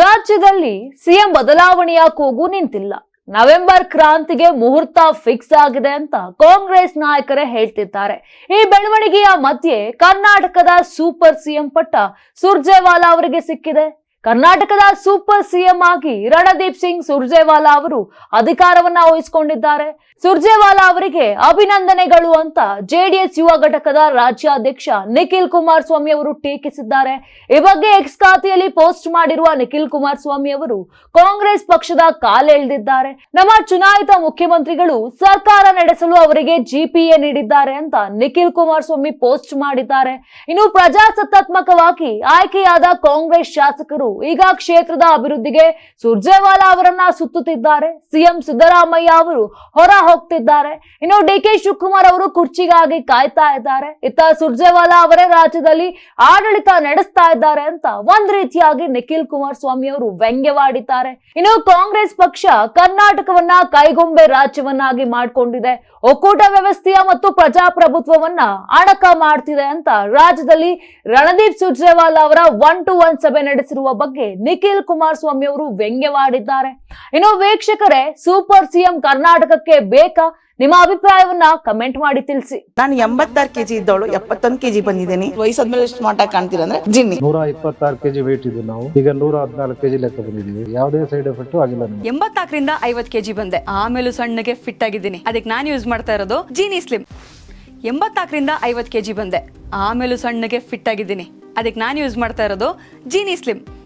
ರಾಜ್ಯದಲ್ಲಿ ಸಿಎಂ ಬದಲಾವಣೆಯ ಕೂಗು ನಿಂತಿಲ್ಲ. ನವೆಂಬರ್ ಕ್ರಾಂತಿಗೆ ಮುಹೂರ್ತ ಫಿಕ್ಸ್ ಆಗಿದೆ ಅಂತ ಕಾಂಗ್ರೆಸ್ ನಾಯಕರೇ ಹೇಳ್ತಿದ್ದಾರೆ. ಈ ಬೆಳವಣಿಗೆಯ ಮಧ್ಯೆ ಕರ್ನಾಟಕದ ಸೂಪರ್ ಸಿಎಂ ಪಟ್ಟ ಸುರ್ಜೇವಾಲಾ ಅವರಿಗೆ ಸಿಕ್ಕಿದೆ. ಕರ್ನಾಟಕದ ಸೂಪರ್ ಸಿಎಂ ಆಗಿ ರಣದೀಪ್ ಸಿಂಗ್ ಸುರ್ಜೇವಾಲಾ ಅವರು ಅಧಿಕಾರವನ್ನ ವಹಿಸಿಕೊಂಡಿದ್ದಾರೆ. ಸುರ್ಜೇವಾಲಾ ಅವರಿಗೆ ಅಭಿನಂದನೆಗಳು ಅಂತ ಜೆಡಿಎಸ್ ಯುವ ಘಟಕದ ರಾಜ್ಯಾಧ್ಯಕ್ಷ ನಿಖಿಲ್ ಕುಮಾರಸ್ವಾಮಿ ಅವರು ಟೀಕಿಸಿದ್ದಾರೆ. ಈ ಬಗ್ಗೆ ಎಕ್ಸ್ ಖಾತೆಯಲ್ಲಿ ಪೋಸ್ಟ್ ಮಾಡಿರುವ ನಿಖಿಲ್ ಕುಮಾರಸ್ವಾಮಿ ಅವರು ಕಾಂಗ್ರೆಸ್ ಪಕ್ಷದ ಕಾಲೆಳೆದಿದ್ದಾರೆ ನಮ್ಮ ಚುನಾಯಿತ ಮುಖ್ಯಮಂತ್ರಿಗಳು ಸರ್ಕಾರ ನಡೆಸಲು ಅವರಿಗೆ ಜಿಪಿಎ ನೀಡಿದ್ದಾರೆ ಅಂತ ನಿಖಿಲ್ ಕುಮಾರಸ್ವಾಮಿ ಪೋಸ್ಟ್ ಮಾಡಿದ್ದಾರೆ. ಇನ್ನು ಪ್ರಜಾಸತ್ತಾತ್ಮಕವಾಗಿ ಆಯ್ಕೆಯಾದ ಕಾಂಗ್ರೆಸ್ ಶಾಸಕರು ಈಗ ಕ್ಷೇತ್ರದ ಅಭಿವೃದ್ಧಿಗೆ ಸುರ್ಜೇವಾಲಾ ಅವರನ್ನ ಸುತ್ತುತ್ತಿದ್ದಾರೆ. ಸಿಎಂ ಸಿದ್ದರಾಮಯ್ಯ ಅವರು ಹೊರ ಹೋಗ್ತಿದ್ದಾರೆ. ಇನ್ನು ಡಿ ಕೆ ಶಿವಕುಮಾರ್ ಅವರು ಕುರ್ಚಿಗಾಗಿ ಕಾಯ್ತಾ ಇದ್ದಾರೆ. ಇತ್ತ ಸುರ್ಜೇವಾಲಾ ಅವರೇ ರಾಜ್ಯದಲ್ಲಿ ಆಡಳಿತ ನಡೆಸ್ತಾ ಇದ್ದಾರೆ ಅಂತ ಒಂದ್ ರೀತಿಯಾಗಿ ನಿಖಿಲ್ ಕುಮಾರಸ್ವಾಮಿ ಅವರು ವ್ಯಂಗ್ಯವಾಡಿದ್ದಾರೆ. ಇನ್ನು ಕಾಂಗ್ರೆಸ್ ಪಕ್ಷ ಕರ್ನಾಟಕವನ್ನ ಕೈಗೊಂಬೆ ರಾಜ್ಯವನ್ನಾಗಿ ಮಾಡಿಕೊಂಡಿದೆ. ಒಕ್ಕೂಟ ವ್ಯವಸ್ಥೆಯ ಮತ್ತು ಪ್ರಜಾಪ್ರಭುತ್ವವನ್ನ ಅಣಕ ಮಾಡ್ತಿದೆ ಅಂತ ರಾಜ್ಯದಲ್ಲಿ ರಣದೀಪ್ ಸುರ್ಜೇವಾಲಾ ಅವರ ಒನ್ ಟು ಒನ್ ಸಭೆ ನಡೆಸಿರುವ ಬಗ್ಗೆ ನಿಖಿಲ್ ಕುಮಾರಸ್ವಾಮಿ ಅವರು ವ್ಯಂಗ್ಯವಾಡಿದ್ದಾರೆ. ಇನ್ನು ವೀಕ್ಷಕರೇ ಸೂಪರ್ ಸಿಎಂ ಕರ್ನಾಟಕಕ್ಕೆ ಬೇಕಾ? ನಿಮ್ಮ ಅಭಿಪ್ರಾಯವನ್ನ ಕಮೆಂಟ್ ಮಾಡಿ ತಿಳಿಸಿ. ನಾನು ಎಂಬತ್ತಾರು ಕೆಜಿ ಇದ್ದವಳು ಎಪ್ಪತ್ತೊಂದು ಕೆಜಿ ಬಂದಿದ್ದೀನಿ. ವಯಸ್ಸಾದ್ಮೇಲೆ ಎಷ್ಟು ಮಾಟ ಕಾಣ್ತೀರ ಅಂದ್ರೆ ಜಿನ್ನಿ. ನೂರ ಇಪ್ಪತ್ತಾರು ಕೆಜಿ ವೇಟ್ ಇದ್ದು ನಾವು. ಈಗ ನೂರ ಹದಿನಾಲ್ಕು ಕೆಜಿ ಲೆಕ್ಕ ಬಂದಿದ್ದೀವಿ. ಯಾವುದೇ ಸೈಡ್ ಎಫೆಕ್ಟ್ ಆಗಿಲ್ಲ ಎಂಬತ್ನಾಲ್ಕರಿಂದ ಐವತ್ತು ಕೆಜಿ ಬಂದೆ. ಆಮೇಲೂ ಸಣ್ಣಗೆ ಫಿಟ್ ಆಗಿದ್ದೀನಿ. ಅದಕ್ಕೆ ನಾನು ಯೂಸ್ ಮಾಡ್ತಾ ಇರೋದು ಜೀನಿ ಸ್ಲಿಮ್ ಎಂಬತ್ನಾಲ್ಕರಿಂದ ಐವತ್ತು ಕೆಜಿ ಬಂದೆ. ಆಮೇಲೂ ಸಣ್ಣಗೆ ಫಿಟ್ ಆಗಿದ್ದೀನಿ. ಅದಕ್ಕೆ ನಾನು ಯೂಸ್ ಮಾಡ್ತಾ ಇರೋದು ಜೀನಿ ಸ್ಲಿಮ್